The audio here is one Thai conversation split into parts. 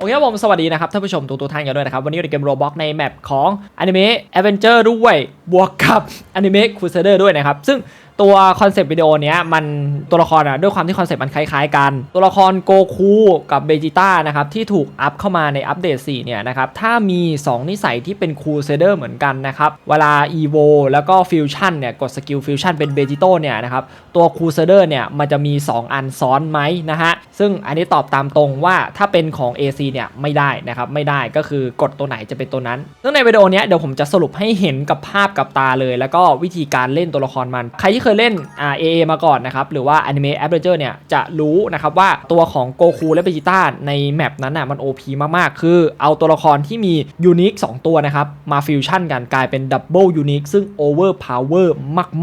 โอเคครับผมสวัสดีนะครับท่านผู้ชมทุกๆท่านกันด้วยนะครับ วันนี้อยู่ในเกมโรบ็อกในแมปของ Anime Adventure ด้วย บวกกับ Anime Crusader ด้วยนะครับ ซึ่งตัวคอนเซปต์วิดีโอเนี้ยมันตัวละครอะด้วยความที่คอนเซปต์มันคล้ายๆกัน ตัวละครโกคูกับเบจิต้านะครับที่ถูกอัพเข้ามาในอัปเดต 4 เนี่ยนะครับ ถ้ามี 2 นิสัยที่เป็นคูเซเดอร์เหมือนกันนะครับ เวลา EVO แล้วก็ฟิวชั่นเนี่ย กดสกิลฟิวชั่นเป็นเบจิโตเนี่ยนะครับ ตัวคูเซเดอร์เนี่ย มันจะมี 2 อันซ้อนไหมนะฮะ ซึ่งอันนี้ตอบตามตรงว่าถ้าเป็นของ AC เนี่ยไม่ได้นะครับไม่ได้ก็คือกดตัวไหนจะเป็นตัวนั้นซึ่งในวิดีโอเนี้ยเดี๋ยวผมจะสรุปให้เห็นกับภาพกับตาเลย แล้วก็วิธีการเล่นตัวละครมัน ใครที่เคยเล่นอ่า AA มาก่อนนะครับ หรือว่า Anime Adventure เนี่ย จะรู้นะครับว่าตัวของโกคูและเบจิต้าในแมปนั้นน่ะมัน OP มาก ๆ คือเอาตัวละครที่มียูนิค2ตัวนะครับ มาฟิวชั่นกันกลายเป็นดับเบิลยูนิคซึ่งโอเวอร์พาวเวอร์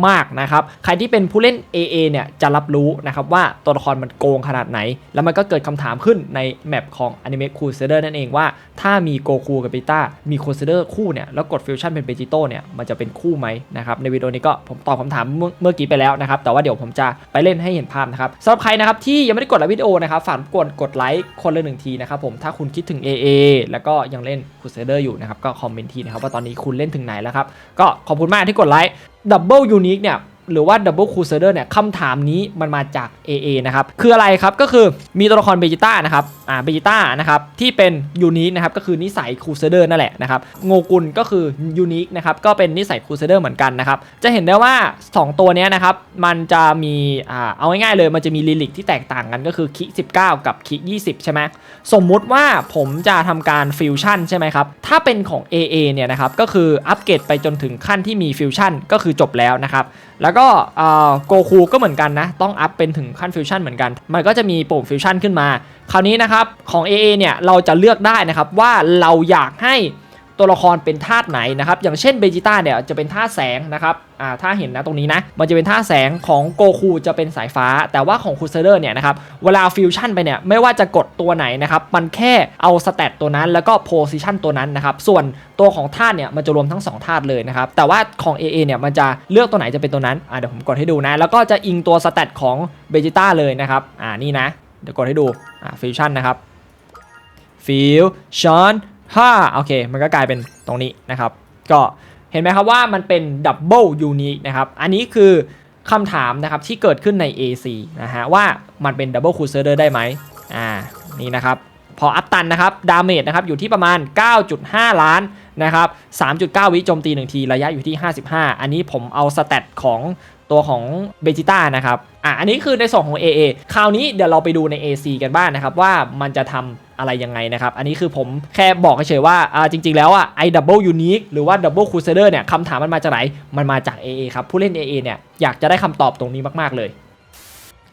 มาก ๆ นะครับ ใครที่เป็นผู้เล่น AA เนี่ย จะรับรู้นะครับว่าตัวละครมันโกงขนาดไหน แล้วมันก็เกิดคำถามขึ้นในแมปของ Anime Crusader นั่นเองว่า ถ้ามีโกคูกับเบจิต้ามี Crusader คู่เนี่ยแล้วกดฟิวชั่นเป็นเบจิโตเนี่ยมันจะเป็นคู่ไหมนะครับในวิดีโอนี้ก็ผมตอบคำถามเมื่อกี้ไปแล้วนะครับแต่ว่าเดี๋ยวผมจะไปเล่นให้เห็นภาพนะครับสำหรับใครนะครับที่ยังไม่ได้กดไลค์วิดีโอนะครับฝากกดกดไลค์คนละหนึ่งทีนะครับผมถ้าคุณคิดถึง AA แล้วก็ยังเล่นคูเซเดอร์อยู่นะครับก็คอมเมนต์ทีนะครับว่าตอนนี้คุณเล่นถึงไหนแล้วครับก็ขอบคุณมากที่กดไลค์ดับเบิลยูนิคเนี่ย หรือว่า Double Crusader เนี่ยคำถามนี้มันมาจาก AA นะครับ คืออะไรครับก็คือมีตัวละครเบจิต้านะครับอ่าเบจิต้านะครับที่เป็นยูนิคนะครับก็คือนิสัย Crusader นั่นแหละนะครับโงกุลก็คือยูนิคนะครับก็เป็นนิสัย Crusader เหมือนกันนะครับจะเห็นได้ว่า 2 ตัวเนี้ยนะครับมันจะมีอ่าเอาง่ายๆเลยมันจะมีลิลิกที่แตกต่างกันก็คือคิ19 กับคิ20 ใช่ไหมสมมุติว่าผมจะทำการฟิวชั่นใช่ไหมครับถ้าเป็นของ AA เนี่ยนะครับก็คืออัปเกรดไปจนถึงขั้นที่มีฟิวชั่นก็คือจบแล้วนะครับแล้วก็โกคูก็เหมือนกันนะ ต้องอัพเป็นถึงขั้นฟิวชั่นเหมือนกัน มันก็จะมีปุ่มฟิวชั่นขึ้นมา คราวนี้นะครับของ AA เนี่ยเราจะเลือกได้นะครับว่าเราอยากให้ ตัวละครเป็นธาตุไหนนะครับอย่างเช่นเบจิต้าเนี่ยจะเป็นธาตุแสงนะครับอ่าถ้าเห็นนะตรงนี้นะมันจะเป็นธาตุแสงของโกคูจะเป็นสายฟ้า แต่ว่าของคูเซเดอร์เนี่ยนะครับเวลาฟิวชั่นไปเนี่ยไม่ว่าจะกดตัวไหนนะครับมันแค่เอาสเตตตัวนั้นแล้วก็โพซิชันตัวนั้นนะครับส่วนตัวของธาตุเนี่ยมันจะรวมทั้ง2ธาตุเลยนะครับแต่ว่าของ AA เนี่ยมันจะเลือกตัวไหนจะเป็นตัวนั้นอ่าเดี๋ยวผมกดให้ดูนะแล้วก็จะอิงตัวสเตตของเบจิต้าเลยนะครับอ่านี่นะเดี๋ยวกดให้ดูอ่าฟิวชั่นนะครับฟิวชั่น ห้าโอเค มันก็กลายเป็นตรงนี้นะครับ ก็เห็นไหมครับว่ามันเป็นดับเบิลยูนิคนะครับ อันนี้คือคำถามนะครับที่เกิดขึ้นใน AC นะฮะว่ามันเป็นดับเบิลคูเซอร์ได้ไหมอ่านี่นะครับพออัพตันนะครับดาเมจนะครับอยู่ที่ประมาณ 9.5 ล้านนะครับ 3.9 วิโจมตี 1 ทีระยะอยู่ที่ 55 อันนี้ผมเอาสเตตของตัวของเบจิต้านะครับอะอันนี้คือในส่วนของ AA คราวนี้เดี๋ยวเราไปดูใน AC กันบ้างนะครับว่ามันจะทำ อะไรยังไงนะครับ อันนี้คือผมแค่บอกเฉยๆว่าจริง ๆ แล้วอะไอดับเบิลยูนิคหรือว่าดับเบิลคูเซเดอร์เนี่ยคำถามมันมาจากไหน มันมาจาก AA ครับผู้เล่น AA เนี่ยอยากจะได้คำตอบตรงนี้มากๆเลย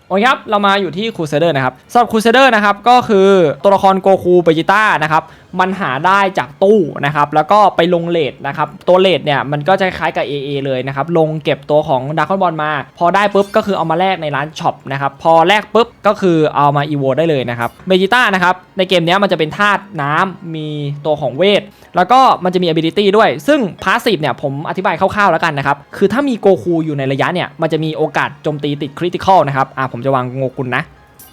โอเคครับ เรามาอยู่ที่ครูเซเดอร์นะครับสำหรับครูเซเดอร์นะครับก็คือตัวละครโกคูเบจิต้านะครับมันหาได้จากตู้นะครับแล้วก็ไปลงเลทนะครับตัวเลทเนี่ยมันก็จะคล้ายกับ AA เลยนะครับลงเก็บตัวของดาร์คอนบอลมา พอได้ปุ๊บก็คือเอามาแลกในร้านช็อปนะครับพอแลกปุ๊บก็คือเอามาอีโวได้เลยนะครับเบจิต้านะครับในเกมนี้มันจะเป็นธาตุน้ำมีตัวของเวท แล้วก็มันจะมี ability ด้วย ซึ่ง passive เนี่ยผมอธิบายคร่าวๆแล้วกันนะครับคือถ้ามีโกคูอยู่ในระยะเนี่ยมันจะมีโอกาสโจมตีติด critical นะครับอ่าผมจะวางโงกุลนะ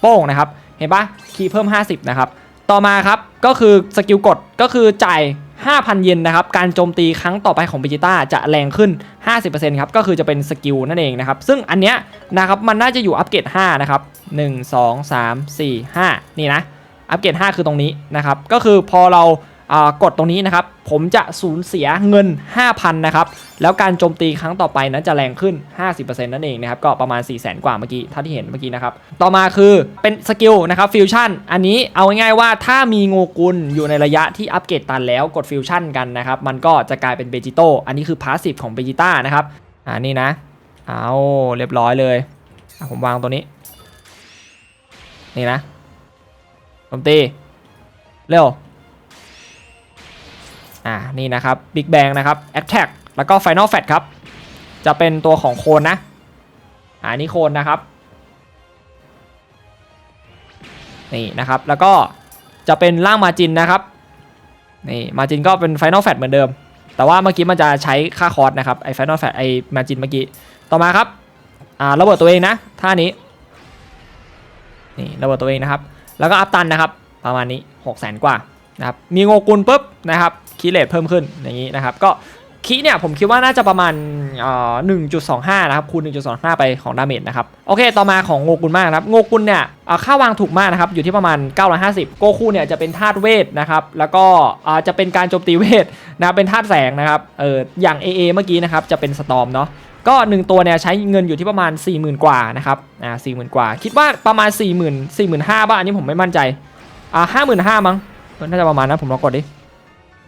โป้งนะครับ เห็นปะคีย์เพิ่ม 50 นะครับ ต่อมาครับ ก็คือสกิลกดก็คือจ่าย 5,000 เยนนะครับ การโจมตีครั้งต่อไปของเบจิต้าจะแรงขึ้น 50%ครับ ก็คือจะเป็นสกิลนั่นเองนะครับ ซึ่งอันเนี้ยนะครับมันน่าจะอยู่อัปเกรด5นะครับ 1 2 3 4 5 นี่นะ อัปเกรด5คือตรงนี้นะครับ ก็คือพอเรา กดตรงนี้นะครับ ผมจะสูญเสียเงิน 5,000 นะครับ แล้วการโจมตีครั้งต่อไปนั้นจะแรงขึ้น 50%นั่นเองนะครับ ก็ประมาณ 4 0 0 0 0 0 กว่าเมื่อกี้ถ้าที่เห็นเมื่อกี้นะครับ ต่อมาคือเป็นสกิลนะครับฟิวชั่น อันนี้เอาง่ายๆว่าถ้ามีโงกุลอยู่ในระยะที่อัปเกรดตันแล้วกดฟิวชั่นกันนะครับ มันก็จะกลายเป็นเบจิโตอันนี้คือพาสซีฟของเบจิต้านะครับ อ่านี่นะ เอาเรียบร้อยเลย ผมวางตัวนี้ นี่นะโจมตี เร็ว อ่านี่นะครับ Big Bang นะครับ Attack แล้วก็ Final Fat ครับ จะเป็นตัวของโคนนะอ่านี่โคนนะครับนี่นะครับแล้วก็จะเป็นร่างมาจินนะครับนี่มาจินก็เป็น Final Fat เหมือนเดิม แต่ว่าเมื่อกี้มันจะใช้ค่าคอร์สนะครับไอ้ Final Fat ไอ้มาจินเมื่อกี้ต่อมาครับอ่าระเบิดตัวเองนะท่านี้นี่ระเบิดตัวเองนะครับ แล้วก็อัพตันนะครับ ประมาณนี้6 0 0 0 0 0กว่านะครับมีโงกุลปุ๊บนะครับ คีเลทเพิ่มขึ้นอย่างนี้นะครับ ก็คีเนี่ยผมคิดว่าน่าจะประมาณเอ่อ1.25นะครับคูณ1.25ไปของดาเมจนะครับ โอเค ต่อมาของโงกุลมากนะครับโงกุลเนี่ยค่าวางถูกมากนะครับ อยู่ที่ประมาณ 950 โกคูเนี่ยจะเป็นธาตุเวทนะครับ แล้วก็จะเป็นการโจมตีเวทนะเป็นธาตุแสงนะครับเอออย่าง AA เมื่อกี้นะครับจะเป็นสตอมเนาะก็ 1 ตัวเนี่ยใช้เงินอยู่ที่ประมาณ 40,000 กว่านะครับอ่า40,000กว่า คิดว่าประมาณ 40,000 45,000บ้างอันนี้ผมไม่มั่นใจอ่า55,000มั้งน่าจะประมาณนั้นผมลองกดดิ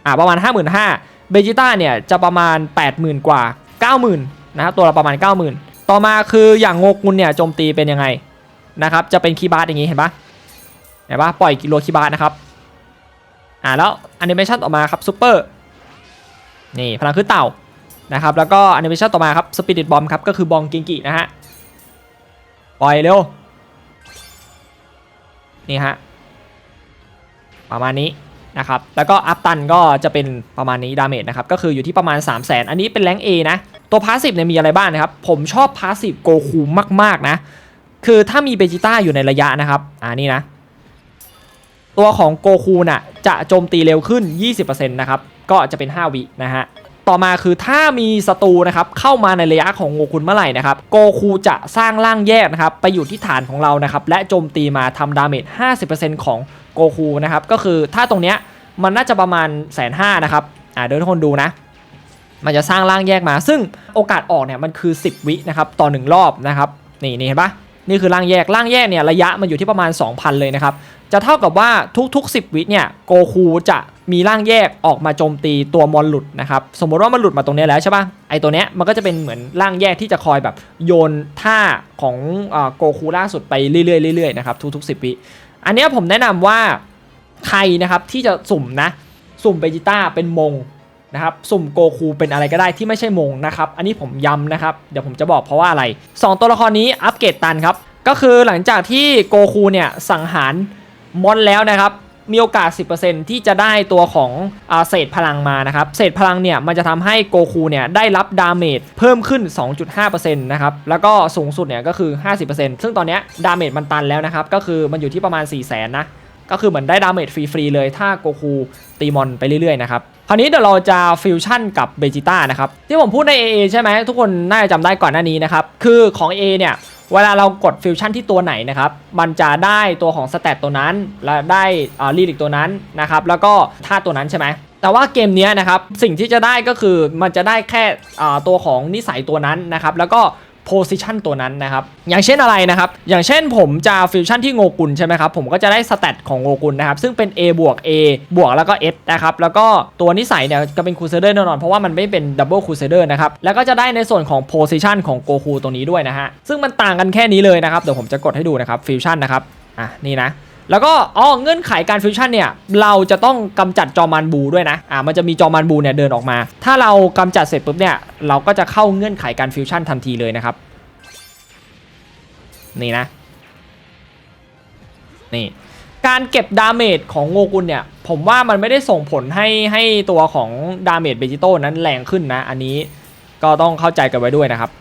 อ่าประมาณ 55,000เบจิต้าเนี่ยจะประมาณ 80,000 กว่า 90,000นะครับตัวละประมาณ 90,000 ต่อมาคืออย่างโงกุลเนี่ยโจมตีเป็นยังไงนะครับจะเป็นคีย์บาร์อย่างงี้เห็นปะเห็นปะปล่อยกิโลคีย์บาร์นะครับอ่าแล้วแอนิเมชันต่อมาครับซูเปอร์นี่พลังคือเต่านะครับแล้วก็แอนิเมชันต่อมาครับสปิริตบอมครับก็คือบองกิงกินะฮะปล่อยเร็วนี่ฮะประมาณนี้ นะครับ แล้วก็อัพตันก็จะเป็นประมาณนี้ดาเมจนะครับ ก็คืออยู่ที่ประมาณ 3 0 0 0 0นอันนี้เป็นแรงเอนะ ตัวพาสซีฟเนี่ยมีอะไรบ้างนะครับ ผมชอบพาสซีฟโกคูมากๆนะ คือถ้ามีเบจิต้าอยู่ในระยะนะครับ อ่านี่นะ ตัวของโกคูน่ะจะโจมตีเร็วขึ้น 20%นะครับ ก็จะเป็น 5 วินะฮะ ต่อมาคือถ้ามีศัตรูนะครับเข้ามาในระยะของโงคุนเมื่อไหร่นะครับโกคูจะสร้างร่างแยกนะครับไปอยู่ที่ฐานของเรานะครับและโจมตีมาทำดาเมจ 50%ของโกคูนะครับก็คือถ้าตรงเนี้ยมันน่าจะประมาณแสนห้านะครับอ่าเดี๋ยวทุกคนดูนะ มันจะสร้างร่างแยกมา ซึ่งโอกาสออกเนี่ยมันคือ 10 วินะครับต่อ 1 รอบนะครับนี่นี่เห็นปะนี่คือร่างแยกร่างแยกเนี่ยระยะมันอยู่ที่ประมาณ 2,000 เลยนะครับ จะเท่ากับว่าทุก ๆ 10 วิเนี่ยโกคูจะมีร่างแยกออกมาโจมตีตัวมอนหลุดนะครับ สมมติว่ามันหลุดมาตรงนี้แล้วใช่ปะไอตัวเนี้ยมันก็จะเป็นเหมือนร่างแยกที่จะคอยแบบโยนท่าของโกคูล่าสุดไปเรื่อยๆเรื่อยๆนะครับทุกๆ 10 วิอันนี้ผมแนะนำว่าใครนะครับที่จะสุ่มนะสุ่มเบจิต้าเป็นมงนะครับสุ่มโกคูเป็นอะไรก็ได้ที่ไม่ใช่มงนะครับ อันนี้ผมย้ำนะครับ เดี๋ยวผมจะบอกเพราะว่าอะไร 2 ตัวละครนี้อัปเกรดตันครับ ก็คือหลังจากที่โกคูเนี่ยสังหาร มอนแล้วนะครับมีโอกาส 10%ที่จะได้ตัวของอเศษพลังมานะครับ เศษพลังเนี่ยมันจะทำให้โกคูเนี่ยได้รับดาเมจเพิ่มขึ้น 2.5%นะครับ แล้วก็สูงสุดเนี่ยก็คือ 50%ซึ่งตอนนี้ดาเมจมันตันแล้วนะครับ ก็คือมันอยู่ที่ประมาณ 4 0 0 0 0นนะ ก็คือเหมือนได้ดาเมจฟรี ๆ เลยถ้าโกคูตีมอนไปเรื่อยๆนะครับคราวนี้เดี๋ยวเราจะฟิวชั่นกับเบจิต้านะครับที่ผมพูดใน AA ใช่ไหมทุกคนน่าจะจำได้ก่อนหน้านี้นะครับคือของ A เนี่ยเวลาเรากดฟิวชั่นที่ตัวไหนนะครับมันจะได้ตัวของสเตตตัวนั้นและได้ลีลิกตัวนั้นนะครับแล้วก็ท่าตัวนั้นใช่ไหมแต่ว่าเกมนี้นะครับสิ่งที่จะได้ก็คือมันจะได้แค่อ่าตัวของนิสัยตัวนั้นนะครับแล้วก็ โพซิชันตัวนั้นนะครับ อย่างเช่นอะไรนะครับ อย่างเช่นผมจะฟิวชั่นที่โงกุลใช่ไหมครับ ผมก็จะได้สเตตของโงกุลนะครับ ซึ่งเป็น A บวก A บวกแล้วก็ S นะครับ แล้วก็ตัวนิสัยเนี่ยก็เป็นคูเซเดอร์แน่นอน เพราะว่ามันไม่เป็นดับเบิลคูเซเดอร์นะครับ แล้วก็จะได้ในส่วนของโพซิชันของโกคูตรงนี้ด้วยนะฮะ ซึ่งมันต่างกันแค่นี้เลยนะครับ เดี๋ยวผมจะกดให้ดูนะครับฟิวชั่นนะครับ อะนี่นะ แล้วก็อ๋อเงื่อนไขการฟิวชั่นเนี่ยเราจะต้องกำจัดจอมันบูด้วยนะอ่ามันจะมีจอมันบูเนี่ยเดินออกมา ถ้าเรากำจัดเสร็จปุ๊บเนี่ยเราก็จะเข้าเงื่อนไขการฟิวชั่นทันทีเลยนะครับ นี่นะ นี่การเก็บดาเมจของโงกุลเนี่ย ผมว่ามันไม่ได้ส่งผลให้ให้ตัวของดาเมจเบจิโต้นั้นแรงขึ้นนะ อันนี้ก็ต้องเข้าใจกันไว้ด้วยนะครับ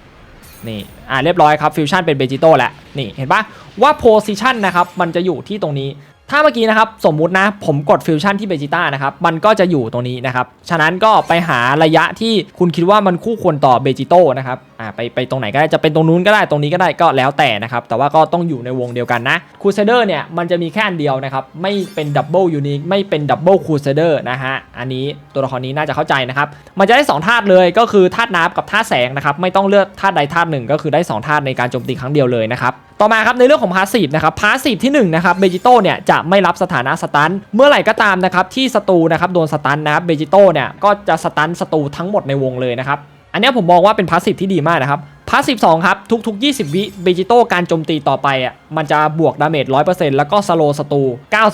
นี่อ่าเรียบร้อยครับฟิวชั่นเป็นเบจิโต้แล้วนี่เห็นปะว่าโพซิชันนะครับมันจะอยู่ที่ตรงนี้ ถ้าเมื่อกี้นะครับสมมุตินะผมกดฟิวชั่นที่เบจิต้านะครับมันก็จะอยู่ตรงนี้นะครับฉะนั้นก็ไปหาระยะที่คุณคิดว่ามันคู่ควรต่อเบจิโต้นะครับอ่าไปไปตรงไหนก็ได้จะเป็นตรงนู้นก็ได้ตรงนี้ก็ได้ก็แล้วแต่นะครับแต่ว่าก็ต้องอยู่ในวงเดียวกันนะคูเซเดอร์เนี่ยมันจะมีแค่อันเดียวนะครับไม่เป็นดับเบิลยูนิคไม่เป็นดับเบิลคูเซเดอร์นะฮะอันนี้ตัวละครนี้น่าจะเข้าใจนะครับมันจะได้2ธาตุเลยก็คือธาตุน้ำกับธาตุแสงนะครับไม่ต้องเลือกธาตุใดธาตุหนึ่งก็คือได้2ธาตุในการโจมตีครั้งเดียวเลยนะครับต่อมาครับในเรื่องของพาสซีฟนะครับพาสซีฟที่1นะครับเบจิโต้เนี่ยจะไม่รับสถานะสตันเมื่อไหร่ก็ตามนะครับที่ศัตรูนะครับโดนสตันนะครับเบจิโต้เนี่ยก็จะสตันศัตรูทั้งหมดในวงเลยนะครับอันนี้ผมมองว่าเป็นพาสซีฟที่ดีมากนะครับาสซีฟ2ครับ ทุก ๆ 20 วิเบจิโต้การโจมตีต่อไปอะมันจะบวกดาเมจ 100%แล้วก็สโลสตู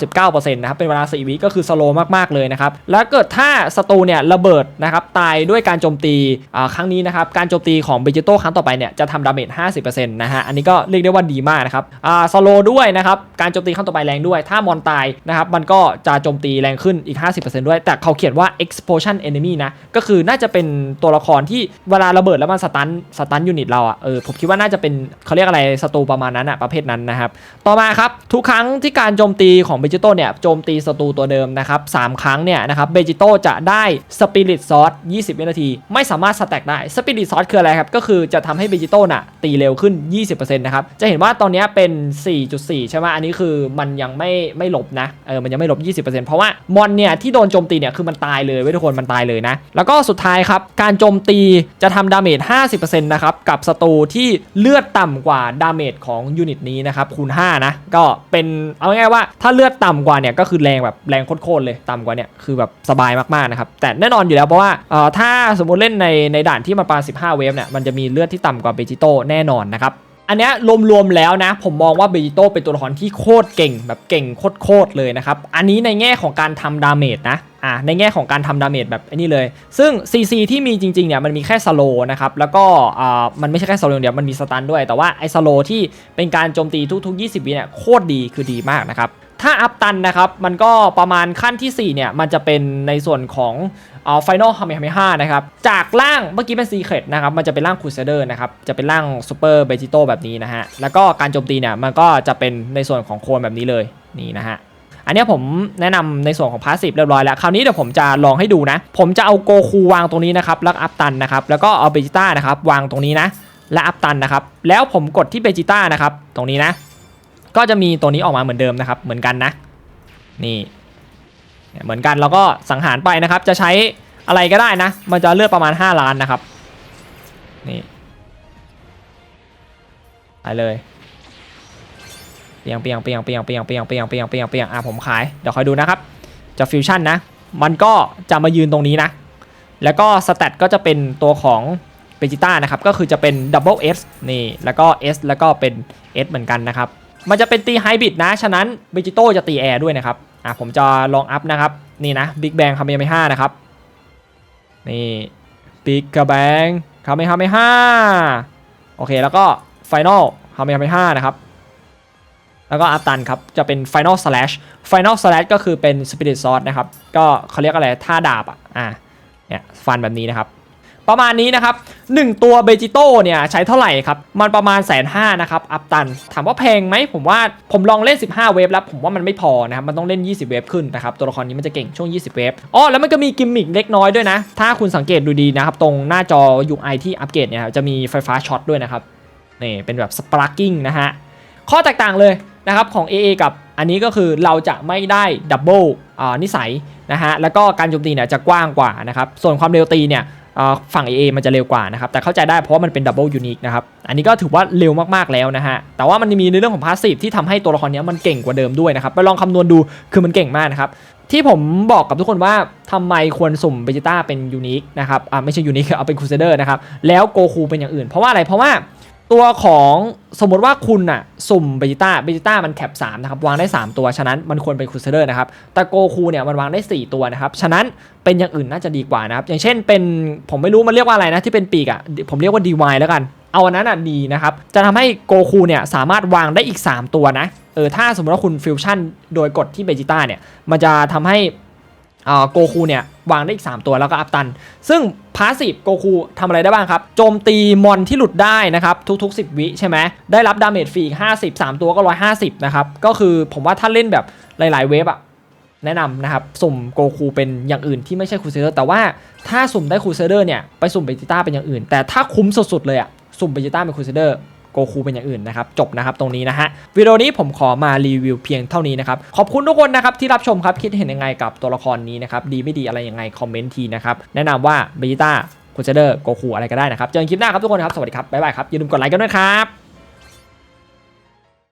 99%นะครับ เป็นเวลา 4 วิก็คือสโลมาก ๆ เลยนะครับ แล้วเกิดถ้าสตูเนี่ยระเบิดนะครับ ตายด้วยการโจมตีอ่าครั้งนี้นะครับ การโจมตีของเบจิโต้ครั้งต่อไปเนี่ยจะทำดาเมจ 50%นะฮะ อันนี้ก็เรียกได้ว่าดีมากนะครับอ่าสโลด้วยนะครับ การโจมตีครั้งต่อไปแรงด้วย ถ้ามอนตายนะครับ มันก็จะโจมตีแรงขึ้นอีก 50%ด้วย แต่เขาเขียนว่า explosion enemy นะ ก็คือน่าจะเป็นตัวละครที่เวลาระเบิดแล้วมันสตันสตันยูนิตเราอะเออผมคิดว่าน่าจะเป็นเขาเรียกอะไรสตูประมาณนั้นอะประเภทนั้นนะครับต่อมาครับทุกครั้งที่การโจมตีของเบจิโต้เนี่ยโจมตีศัตรูตัวเดิมนะครับสามครั้งเนี่ยนะครับเบจิโต้จะได้สปิริตซอส20 วินาที ไม่สามารถสแต็กได้สปิริตซอสคืออะไรครับก็คือจะทำให้เบจิโต้น่ะตีเร็วขึ้น 20%นะครับจะเห็นว่าตอนนี้เป็น 4.4 ใช่ไหมอันนี้คือมันยังไม่ไม่ลบนะเออมันยังไม่ลบ 20%เพราะว่ามอนเนี่ยที่โดนโจมตีเนี่ยคือมันตายเลยเว้ยทุกคนมันตายเลยนะแล้วก็สุดท้ายครับการโจมตีจะทำดาเมจ 50%นะครับกับศัตรูที่เลือดต่ำกว่าดาเมจของยูนิตนี้นะครับคูณ5นะก็เป็นเอาง่ายๆว่าถ้าเลือดต่ำกว่าเนี่ยก็คือแรงแบบแรงโคตรๆเลยต่ำกว่าเนี่ยคือแบบสบายมากๆนะครับแต่แน่นอนอยู่แล้วเพราะว่าเอ่อถ้าสมมุติเล่นในในด่านที่มันปา15 เวฟเนี่ยมันจะมีเลือดที่ต่ำกว่าเบจิโตแน่นอนนะครับ อันเนี้ยรวมๆแล้วนะ ผมมองว่าเบจิโต้เป็นตัวละครที่โคตรเก่งแบบเก่งโคตรๆเลยนะครับ อันนี้ในแง่ของการทำดาเมจนะอ่าในแง่ของการทำดาเมจแบบอ้นี่เลย ซึ่ง CC ที่มีจริงๆเนี่ยมันมีแค่สโลนะครับ แล้วก็อ่ามันไม่ใช่แค่สโลอย่างเดียวมันมีสตันด้วย แต่ว่าไอ้สโลที่เป็นการโจมตีทุกๆ 20 วิเนี่ยโคตรดีคือดีมากนะครับ ถ้าอัพตันนะครับ มันก็ประมาณขั้นที่ 4 เนี่ย มันจะเป็นในส่วนของเอ่อ Final ฮามิฮามิห้านะครับ จากร่างเมื่อกี้เป็น Secret นะครับ มันจะเป็นร่าง Crusader นะครับ จะเป็นร่าง Super v e g e t o แบบนี้นะฮะ แล้วก็การโจมตีเนี่ย มันก็จะเป็นในส่วนของโคนแบบนี้เลยนี่นะฮะ อันนี้ผมแนะนำในส่วนของพาสซีฟเรียบร้อยแล้ว คราวนี้เดี๋ยวผมจะลองให้ดูนะ ผมจะเอาโกคูวางตรงนี้นะครับ แล้วอัพตันนะครับ แล้วก็เอาเบจิต้านะครับวางตรงนี้นะ และอัพตันนะครับ แล้วผมกดที่เบจิต้านะครับ ตรงนี้นะ ก็จะมีตัวนี้ออกมาเหมือนเดิมนะครับ เหมือนกันนะ นี่ เหมือนกันแล้วก็สังหารไปนะครับ จะใช้อะไรก็ได้นะ มันจะเลือดประมาณ 5 ล้านนะครับ นี่ไปเลยเปียงเปียงเปียงเปียงเปียงเปียงเปียงเปียงเปียงเปียงอะผมขาย เดี๋ยวคอยดูนะครับ จะฟิวชั่นนะ มันก็จะมายืนตรงนี้นะ แล้วก็สแตทก็จะเป็นตัวของเบจิต้านะครับ ก็คือจะเป็นดับเบิลเอสนี่ แล้วก็ S แล้วก็เป็น S เหมือนกันนะครับ มันจะเป็นตีไฮบริดนะ ฉะนั้นเบจิโต้จะตีแอร์ด้วยนะครับ อะผมจะลองอัพนะครับ นี่นะบิ๊กแบงคาเมเมห้านะครับ นี่บิ๊กกระแบงคาเมฮาเมห้าโอเคแล้วก็ไฟนอลคาเมฮาเมห้านะครับ แล้วก็อัพตันครับ จะเป็น Final Slash Final Slash ก็คือเป็น Spirit Sword นะครับ ก็เขาเรียกอะไรท่าดาบอะ อะ เนี่ยฟันแบบนี้นะครับ ประมาณนี้นะครับ 1 ตัวเบจิโต้เนี่ยใช้เท่าไหร่ครับ มันประมาณแสนห้านะครับอัพตัน ถามว่าแพงไหมผมว่าผมลองเล่น 15 เวฟแล้วผมว่ามันไม่พอนะครับมันต้องเล่น 20 เวฟขึ้นนะครับตัวละครนี้มันจะเก่งช่วง 20 เวฟอ๋อแล้วมันก็มีกิมมิคเล็กน้อยด้วยนะ ถ้าคุณสังเกตดูดีนะครับตรงหน้าจอ UI ที่อัปเกรดเนี่ยจะมีไฟฟ้าช็อตด้วยนะครับนี่เป็นแบบสปาร์กิ้งนะฮะข้อแตกต่างเลยนะครับของ AA กับอันนี้ก็คือเราจะไม่ได้ดับเบิลนิสัยนะฮะแล้วก็การโจมตีเนี่ยจะกว้างกว่านะครับส่วนความเร็วตีเนี่ย ฝั่ง AA มันจะเร็วกว่านะครับ แต่เข้าใจได้เพราะว่ามันเป็นดับเบิลยูนิคนะครับ อันนี้ก็ถือว่าเร็วมากๆแล้วนะฮะ แต่ว่ามันมีในเรื่องของพาสซีฟที่ทำให้ตัวละครนี้มันเก่งกว่าเดิมด้วยนะครับ ไปลองคำนวณดูคือมันเก่งมากนะครับ ที่ผมบอกกับทุกคนว่าทำไมควรสุ่มเบจิต้าเป็นยูนิคนะครับ อ่าไม่ใช่ยูนิคเอาเป็นคูเซเดอร์นะครับ แล้วโกคูเป็นอย่างอื่น เพราะว่าอะไร เพราะว่า ตัวของสมมติว่าคุณอะสุ่มเบจิต้าเบจิต้ามันแคป3นะครับวางได้ 3 ตัว ฉะนั้นมันควรเป็นครูเซเดอร์นะครับแต่โกคูเนี่ยมันวางได้ 4 ตัวนะครับ ฉะนั้นเป็นอย่างอื่นน่าจะดีกว่านะครับ อย่างเช่นเป็นผมไม่รู้มันเรียกว่าอะไรนะที่เป็นปีกอะผมเรียกว่าดีวายแล้วกัน เอาอันนั้นอะดีนะครับ จะทำให้โกคูเนี่ยสามารถวางได้อีก 3 ตัวนะเออถ้าสมมติว่าคุณฟิวชั่นโดยกดที่เบจิต้าเนี่ยมันจะทำให้ โกคูเนี่ยวางได้อีก 3 ตัวแล้วก็อัพตัน ซึ่งพาสซีฟโกคูทำอะไรได้บ้างครับ โจมตีมอนที่หลุดได้นะครับ ทุก ๆ 10 วิใช่ไหมได้รับดาเมจฟรีอีก50 3 ตัวก็ 150 นะครับ ก็คือผมว่าถ้าเล่นแบบหลาย ๆ เวฟอะแนะนำนะครับ สุ่มโกคูเป็นอย่างอื่นที่ไม่ใช่คูเซเดอร์แต่ว่าถ้าสุ่มได้คูเซเดอร์เนี่ย ไปสุ่มเบจิต้าเป็นอย่างอื่น แต่ถ้าคุ้มสุด ๆ เลยอะสุ่มเบจิต้าเป็นคูเซเดอร์ โกคูเป็นอย่างอื่นนะครับจบนะครับตรงนี้นะฮะวิดีโอนี้ผมขอมารีวิวเพียงเท่านี้นะครับขอบคุณทุกคนนะครับที่รับชมครับคิดเห็นยังไงกับตัวละครนี้นะครับดีไม่ดีอะไรยังไงคอมเมนต์ทีนะครับแนะนำว่าเบจิต้าคูเซเดอร์โกคูอะไรก็ได้นะครับเจอกันคลิปหน้าครับทุกคนครับสวัสดีครับบ๊ายบายครับอย่าลืมกดไลค์กันด้วยครับ